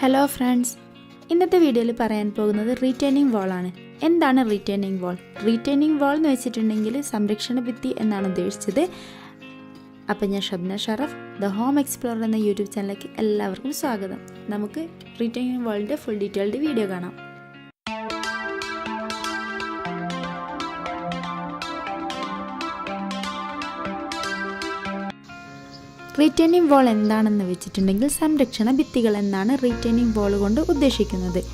Hello friends ഇന്നത്തെ വീഡിയോയിൽ പറയാൻ പോകുന്നത് റീറ്റേണിംഗ് ആണ്. എന്താണ് റീറ്റേണിംഗ് വാൾ റീറ്റേണിംഗ് വാൾ എന്ന് വെച്ചിട്ടുണ്ടെങ്കിൽ സംരക്ഷണ ഭിത്തി എന്നാണ് ഉദ്ദേശിച്ചത്. അപ്പം ഞാൻ Shabna Sharaf the home explorer എന്ന യൂട്യൂബ് ചാനലിലേക്ക് എല്ലാവർക്കും സ്വാഗതം. നമുക്ക് റീറ്റേണിംഗ് വാളിന്റെ ഫുൾ ഡീറ്റെയിൽഡ് വീഡിയോ കാണാം. റീറ്റേണിംഗ് വോൾ എന്താണെന്ന് വെച്ചിട്ടുണ്ടെങ്കിൽ സംരക്ഷണ ഭിത്തികൾ എന്നാണ് റീറ്റേണിംഗ് വോൾ കൊണ്ട് ഉദ്ദേശിക്കുന്നത്.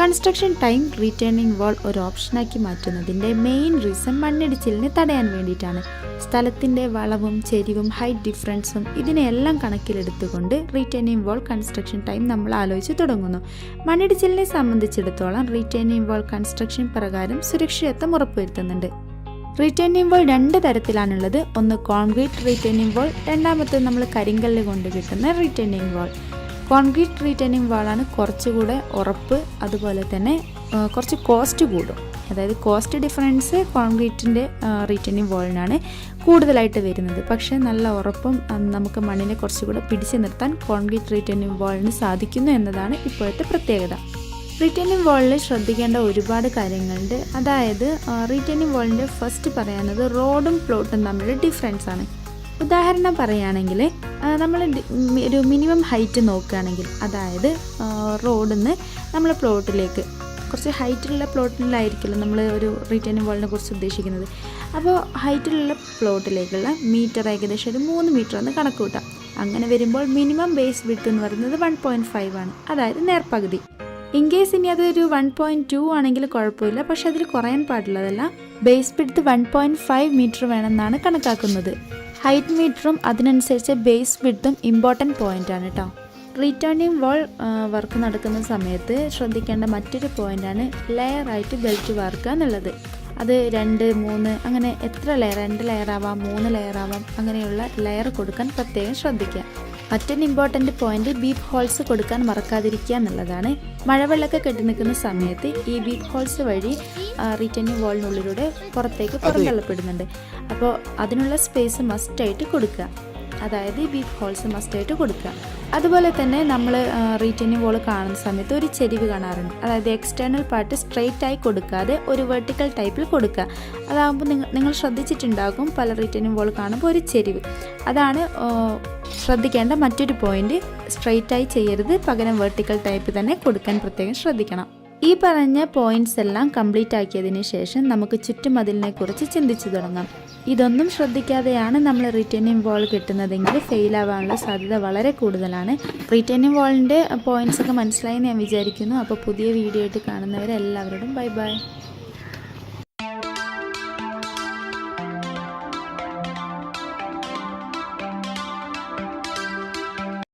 കൺസ്ട്രക്ഷൻ ടൈം റീറ്റേണിംഗ് വാൾ ഒരു ഓപ്ഷനാക്കി മാറ്റുന്നതിന്റെ മെയിൻ റീസൺ മണ്ണിടിച്ചിലിനെ തടയാൻ വേണ്ടിയിട്ടാണ്. സ്ഥലത്തിന്റെ വളവും ചെരിവും ഹൈറ്റ് ഡിഫറൻസും ഇതിനെയെല്ലാം കണക്കിലെടുത്തുകൊണ്ട് റീറ്റേണിംഗ് വാൾ കൺസ്ട്രക്ഷൻ ടൈം നമ്മൾ ആലോചിച്ച് തുടങ്ങുന്നു. മണ്ണിടിച്ചിലിനെ സംബന്ധിച്ചിടത്തോളം റീറ്റേണിംഗ് വാൾ കൺസ്ട്രക്ഷൻ പ്രകാരം സുരക്ഷിതത്വം ഉറപ്പുവരുത്തുന്നുണ്ട്. റീറ്റേണിംഗ് വാൾ രണ്ട് തരത്തിലാണുള്ളത്. ഒന്ന് കോൺക്രീറ്റ് റിട്ടേണിംഗ് വാൾ രണ്ടാമത്തെ നമ്മൾ കരിങ്കല്ല് കൊണ്ട് കിട്ടുന്ന റിട്ടേണിംഗ് വാൾ കോൺക്രീറ്റ് റീറ്റേണിംഗ് വാളാണ് കുറച്ചുകൂടെ ഉറപ്പ് അതുപോലെ തന്നെ കുറച്ച് കോസ്റ്റ് കൂടും. അതായത് കോസ്റ്റ് ഡിഫറൻസ് കോൺക്രീറ്റിന്റെ റീറ്റേണിംഗ് വാളിനാണ് കൂടുതലായിട്ട് വരുന്നത്. പക്ഷേ നല്ല ഉറപ്പും നമുക്ക് മണ്ണിനെ കുറച്ചുകൂടെ പിടിച്ചു നിർത്താൻ കോൺക്രീറ്റ് റീറ്റേണിംഗ് വാളിന് സാധിക്കുന്നു എന്നതാണ് ഇപ്പോഴത്തെ പ്രത്യേകത. റിട്ടേണിംഗ് വാളിൽ ശ്രദ്ധിക്കേണ്ട ഒരുപാട് കാര്യങ്ങളുണ്ട്. അതായത് റിട്ടേണിംഗ് വാളിന്റെ ഫസ്റ്റ് പറയുന്നത് റോഡും പ്ലോട്ടും തമ്മിൽ ഡിഫറൻസ് ആണ്. ഉദാഹരണം പറയുകയാണെങ്കിൽ നമ്മൾ ഒരു മിനിമം ഹൈറ്റ് നോക്കുകയാണെങ്കിൽ അതായത് റോഡിൽ നിന്ന് നമ്മൾ പ്ലോട്ടിലേക്ക് കുറച്ച് ഹൈറ്റിലുള്ള പ്ലോട്ടിലായിരിക്കില്ല നമ്മൾ ഒരു റിട്ടേണിംഗ് വാളിനെ കുറിച്ച് ഉദ്ദേശിക്കുന്നത്. അപ്പോൾ ഹൈറ്റിലുള്ള പ്ലോട്ടിലേക്കുള്ള മീറ്റർ ഏകദേശം ഒരു മൂന്ന് മീറ്റർ എന്ന് കണക്ക് കൂട്ടാം. അങ്ങനെ വരുമ്പോൾ മിനിമം ബേസ് വിട്ട് എന്ന് പറയുന്നത് വൺ പോയിന്റ് ഫൈവ് ആണ്. അതായത് നേർപകുതി. ഇൻ കേസ് ഇനി അതൊരു വൺ പോയിന്റ് ടു ആണെങ്കിൽ കുഴപ്പമില്ല. പക്ഷെ അതിൽ കുറയാൻ പാടുള്ളതല്ല. ബേസ് പിടുത്ത് വൺ പോയിന്റ് ഫൈവ് മീറ്റർ വേണമെന്നാണ് കണക്കാക്കുന്നത്. ഹൈറ്റ് മീറ്ററും അതിനനുസരിച്ച് ബേസ് വിഡ്ത്തും ഇമ്പോർട്ടന്റ് പോയിന്റ് ആണ് കേട്ടോ റീറ്റേണിംഗ് വോൾ വർക്ക് നടക്കുന്ന സമയത്ത് ശ്രദ്ധിക്കേണ്ട മറ്റൊരു പോയിന്റാണ് ലെയർ ആയിട്ട് ബെൽറ്റ് വാർക്കുക എന്നുള്ളത്. അത് രണ്ട് മൂന്ന് അങ്ങനെ എത്ര ലെയർ രണ്ട് ലെയർ ആവാം മൂന്ന് ലെയർ ആവാം അങ്ങനെയുള്ള ലെയർ കൊടുക്കാൻ പ്രത്യേകം ശ്രദ്ധിക്കുക. മറ്റൊരു ഇമ്പോർട്ടന്റ് പോയിന്റ് ബീപ്പ് ഹോൾസ് കൊടുക്കാൻ മറക്കാതിരിക്കുക എന്നുള്ളതാണ്. മഴവെള്ളമൊക്കെ കെട്ടി നിൽക്കുന്ന സമയത്ത് ഈ ബീപ്പ് ഹോൾസ് വഴി റീറ്റേണിംഗ് വാളിനുള്ളിലൂടെ പുറത്തേക്ക് പുറന്തള്ളപ്പെടുന്നുണ്ട്. അപ്പോൾ അതിനുള്ള സ്പേസ് മസ്റ്റായിട്ട് കൊടുക്കുക. അതായത് ഈ ബീപ്പ് ഹോൾസ് മസ്റ്റായിട്ട് കൊടുക്കുക. അതുപോലെ തന്നെ നമ്മൾ റീറ്റേണിംഗ് വോൾ കാണുന്ന സമയത്ത് ഒരു ചെരിവ് കാണാറുണ്ട്. അതായത് എക്സ്റ്റേണൽ പാർട്ട് സ്ട്രെയിറ്റ് ആയി കൊടുക്കാതെ ഒരു വെർട്ടിക്കൽ ടൈപ്പിൽ കൊടുക്കുക. അതാകുമ്പോൾ നിങ്ങൾ നിങ്ങൾ ശ്രദ്ധിച്ചിട്ടുണ്ടാകും പല റീറ്റേണിംഗ് വോൾ കാണുമ്പോൾ ഒരു ചെരിവ്. അതാണ് ശ്രദ്ധിക്കേണ്ട മറ്റൊരു പോയിന്റ് സ്ട്രെയിറ്റ് ആയി ചെയ്യരുത്. പകരം വെർട്ടിക്കൽ ടൈപ്പ് തന്നെ കൊടുക്കാൻ പ്രത്യേകം ശ്രദ്ധിക്കണം. ഈ പറഞ്ഞ പോയിന്റ്സ് എല്ലാം കംപ്ലീറ്റ് ആക്കിയതിന് ശേഷം നമുക്ക് ചുറ്റുമതിലിനെ കുറിച്ച് ചിന്തിച്ചു തുടങ്ങാം. ഇതൊന്നും ശ്രദ്ധിക്കാതെയാണ് നമ്മൾ റിട്ടേണിംഗ് വാൾ കിട്ടുന്നതെങ്കിൽ ഫെയിൽ ആവാനുള്ള സാധ്യത വളരെ കൂടുതലാണ്. റിട്ടേണിംഗ് വാളിന്റെ പോയിന്റ്സ് ഒക്കെ മനസ്സിലായി ഞാൻ വിചാരിക്കുന്നു. അപ്പോൾ പുതിയ വീഡിയോ ആയിട്ട് കാണുന്നവരെല്ലാവരോടും ബൈ ബൈ